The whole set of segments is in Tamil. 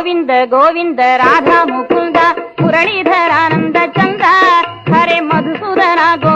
గోవింద గోవింద రాధా ముకుంద మురళీధరానంద చంద హరే మధుసూదన గో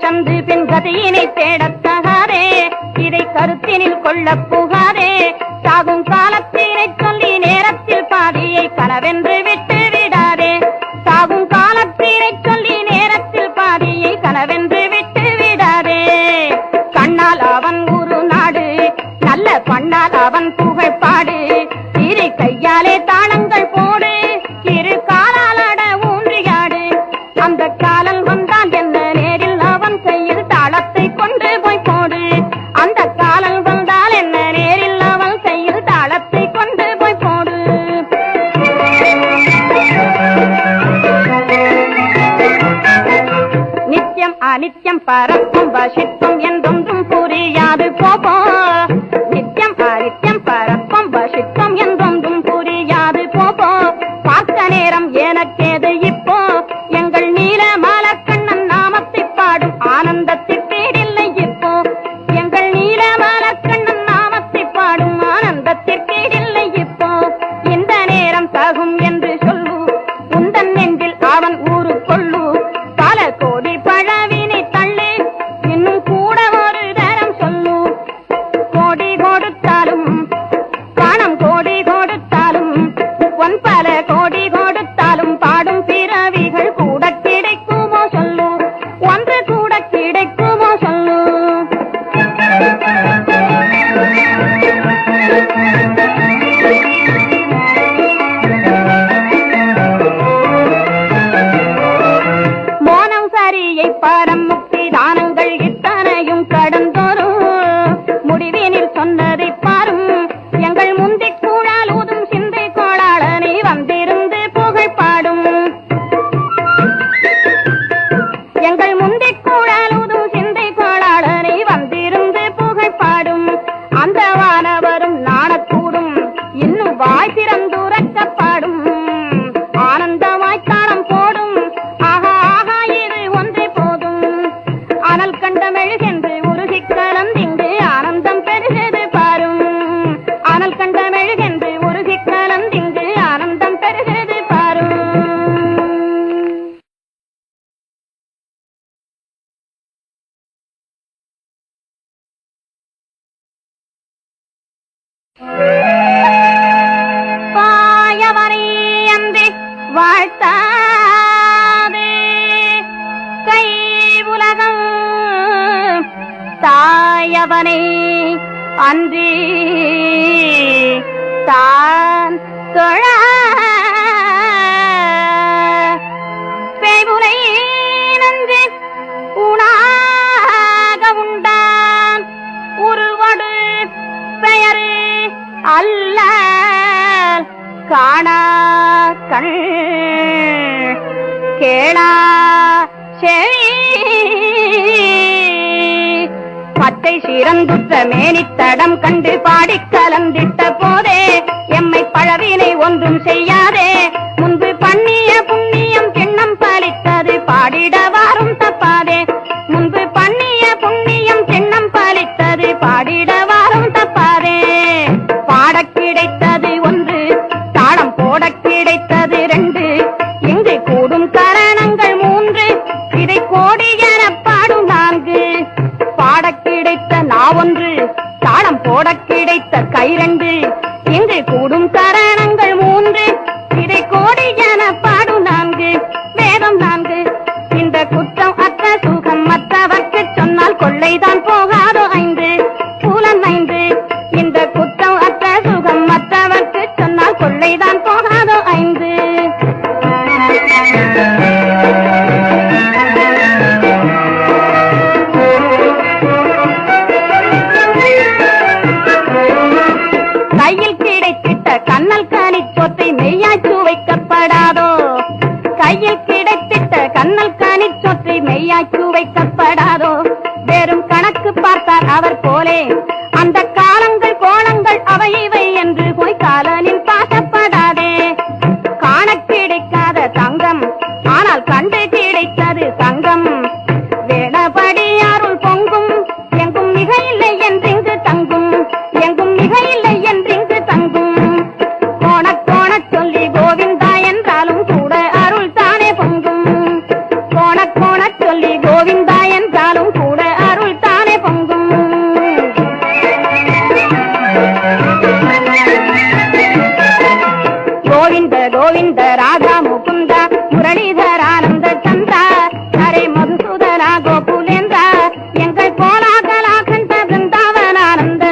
சென்று பின் கதையினை தேடத் தகாதே. இதை கருத்தினில் கொள்ளப் புகாதே. சாகும் காலத்தில் மெழுகென்று ஒரு சிக்கலம் திங்கு ஆனந்தம் பெருகது பாரும். அனல் கண்ட மெழுகென்று ஒரு சிக்கலம் திங்கு ஆனந்தம் பெருகது பாரும். வாழ்த்தார் தாயவனை அன்றி தான் தொழ பெய்முனை நன்றி. உணாக உண்டான் உருவடு பெயரு அல்ல. காணா கண் கேளா செழி மத்தை சிறந்துற்ற மேனித்தடம் கண்டு பாடி கலந்திட்ட போதே எம்மை பழவினை ஒன்றும் செய்யாதே. கவலைப்படாதோ வெறும் கணக்கு பார்த்தார் அவர் போலே. அந்த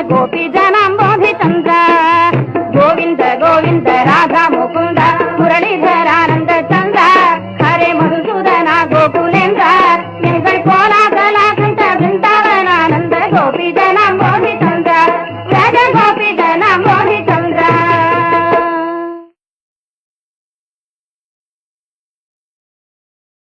我比咱。